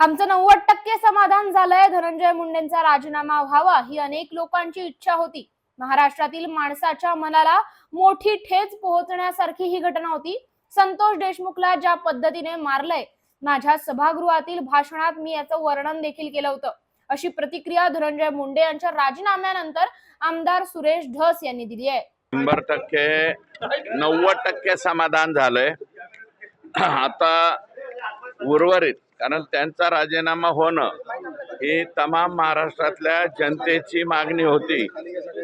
आमचं नव्वद टक्के समाधान झालंय. धनंजय मुंडेंचा राजीनामा व्हावा ही अनेक लोकांची इच्छा होती. महाराष्ट्रातील माणसाच्या मनाला मोठी ठेच पोहोचण्यासारखी ही घटना होती. संतोष देशमुखला ज्या पद्धतीने मारलंय माझ्या सभागृहातील भाषणात मी याचं वर्णन देखील केलं होतं. अशी प्रतिक्रिया धनंजय मुंडे यांच्या राजीनाम्यानंतर आमदार सुरेश धस यांनी दिली आहे. शंभर टक्के नव्वद टक्के समाधान झालंय. आता उर्वरित कारण त्यांचा राजीनामा होणं ही तमाम महाराष्ट्रातल्या जनतेची मागणी होती.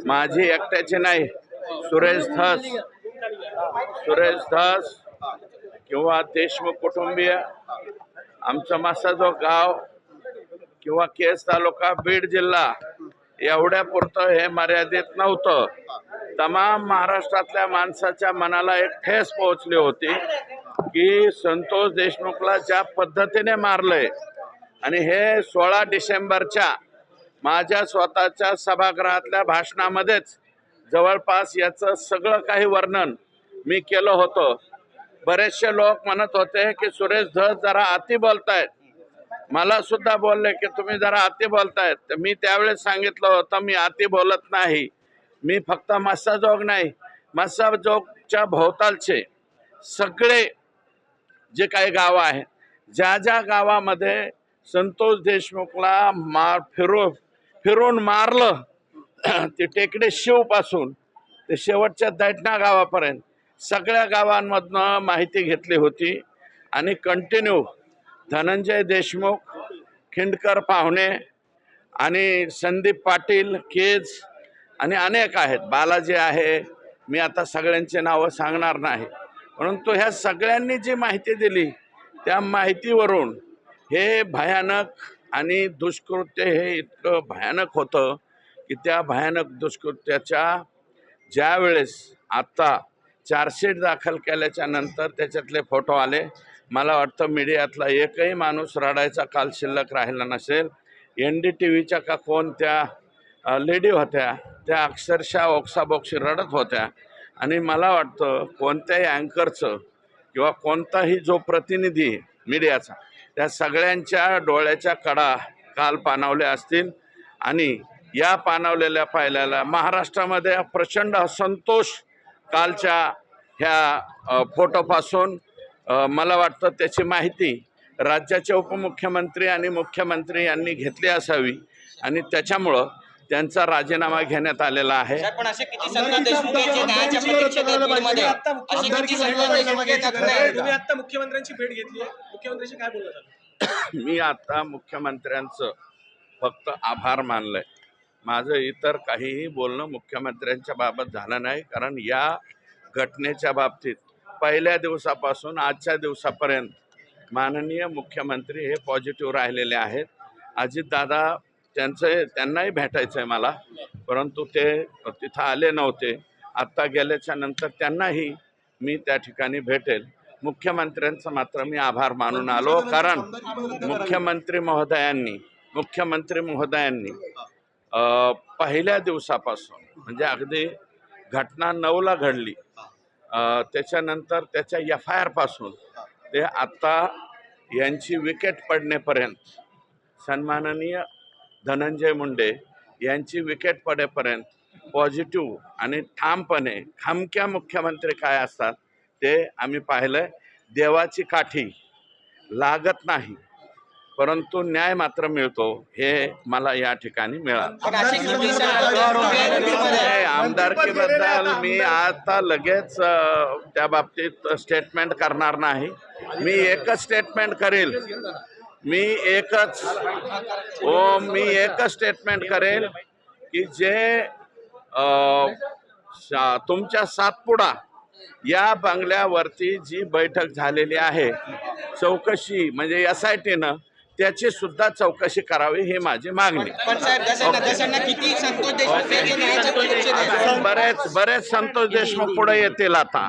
माझी एकट्याची नाही सुरेश धस. सुरेश धस किंवा देशमुख कुटुंबीय आमचं मासाजो गाव किंवा केस तालुका बीड जिल्हा एवढ्या पुरतं हे मर्यादित नव्हतं. तमाम महाराष्ट्रातल्या माणसाच्या मनाला एक ठेस पोहोचली होती. की संतोष देशमुखला ज्या पद्धतीने मारलंय आणि हे सोळा डिसेंबरच्या माझ्या स्वतःच्या सभागृहातल्या भाषणामध्येच जवळपास याचं सगळं काही वर्णन मी केलं होतं. बरेचसे लोक म्हणत होते की सुरेश धस जरा अति बोलतायत. मला सुद्धा बोलले की तुम्ही जरा अति बोलतायत. तर मी त्यावेळेस सांगितलं होतं मी अति बोलत नाही. मी फक्त मस्साजोग नाही. मस्साजोगच्या भोवतालचे सगळे जे काही गावं आहेत ज्या ज्या गावामध्ये संतोष देशमुखला मार फिरू फिरून मारलं ते टेकडे शिवपासून ते शेवटच्या दैठणा गावापर्यंत सगळ्या गावांमधनं माहिती घेतली होती. आणि कंटिन्यू धनंजय देशमुख खिंडकर पाहुणे आणि संदीप पाटील केज आणि अनेक आहेत. बालाजी आहे. मी आता सगळ्यांची नावं सांगणार नाही. परंतु ह्या सगळ्यांनी जी माहिती दिली त्या माहितीवरून हे भयानक आणि दुष्कृत्य हे इतकं भयानक होतं की त्या भयानक दुष्कृत्याच्या ज्या वेळेस आत्ता चार्जशीट दाखल केल्याच्यानंतर त्याच्यातले फोटो आले. मला वाटतं मीडियातला एकही माणूस रडायचा काल शिल्लक राहिला नसेल. एन डी टी व्हीच्या का कोणत्या लेडी होत्या त्या अक्षरशः ओक्साबोक्षी रडत होत्या. आणि मला वाटतं कोणत्याही अँकरचं किंवा कोणताही जो प्रतिनिधी मीडियाचा त्या सगळ्यांच्या डोळ्याच्या कडा काल पानावल्या असतील. आणि या पानावलेल्या पाहिल्याला महाराष्ट्रामध्ये प्रचंड असंतोष कालच्या ह्या फोटोपासून मला वाटतं त्याची माहिती राज्याचे उपमुख्यमंत्री आणि मुख्यमंत्री यांनी घेतली असावी. आणि त्याच्यामुळं त्यांचा राजीनामा घेण्यात आलेला आहे. साहेब, पण असे किती संत देशमुख आहेत जे न्यायाच्या प्रतीक्षेत आहेत. बीडमध्ये? असे किती संत देशमुख आहेत. अजून नाही आहेत? तुम्ही का? आता मुख्यमंत्र्यांची भेट घेतली आहे. मुख्यमंत्र्यांशी काय बोलला झालं? मी आता मुख्यमंत्र्यांचं फक्त आभार मानलंय. माझं इतर काहीही बोलणं मुख्यमंत्र्यांच्या बाबत झालं नाही कारण या घटनेच्या बाबतीत पहिल्या दिवसापासून आजच्या दिवसापर्यंत माननीय मुख्यमंत्री हे पॉझिटिव्ह राहिलेले आहेत. अजितदादा त्यांचं त्यांनाही भेटायचं आहे मला. परंतु ते तिथं आले नव्हते. आत्ता गेल्याच्यानंतर त्यांनाही मी त्या ठिकाणी भेटेल. मुख्यमंत्र्यांचं मात्र मी आभार मानून आलो कारण मुख्यमंत्री महोदयांनी मुख्यमंत्री महोदयांनी पहिल्या दिवसापासून म्हणजे अगदी घटना नऊला घडली त्याच्यानंतर त्याच्या एफ आय आरपासून ते आत्ता यांची विकेट पडण्यापर्यंत सन्माननीय धनंजय मुंडे यांची विकेट पडेपर्यंत पॉझिटिव्ह आणि ठामपणे खामक्या मुख्यमंत्री काय असतात ते आम्ही पाहिलं देवाची काठी लागत नाही परंतु न्याय मात्र मिळतो हे मला या ठिकाणी मिळालं. आमदारकीबद्दल मी आता लगेच त्या बाबतीत स्टेटमेंट करणार नाही. मी एकच स्टेटमेंट करेल. मी एकच हो मी एकच स्टेटमेंट करेल की जे तुमच्या सातपुडा या बंगल्यावरती जी बैठक झालेली आहे चौकशी म्हणजे एस आय टीनं त्याची सुद्धा चौकशी करावी ही माझी मागणी. बरेच बरेच संतोष देशमुख पुढे येतील आता.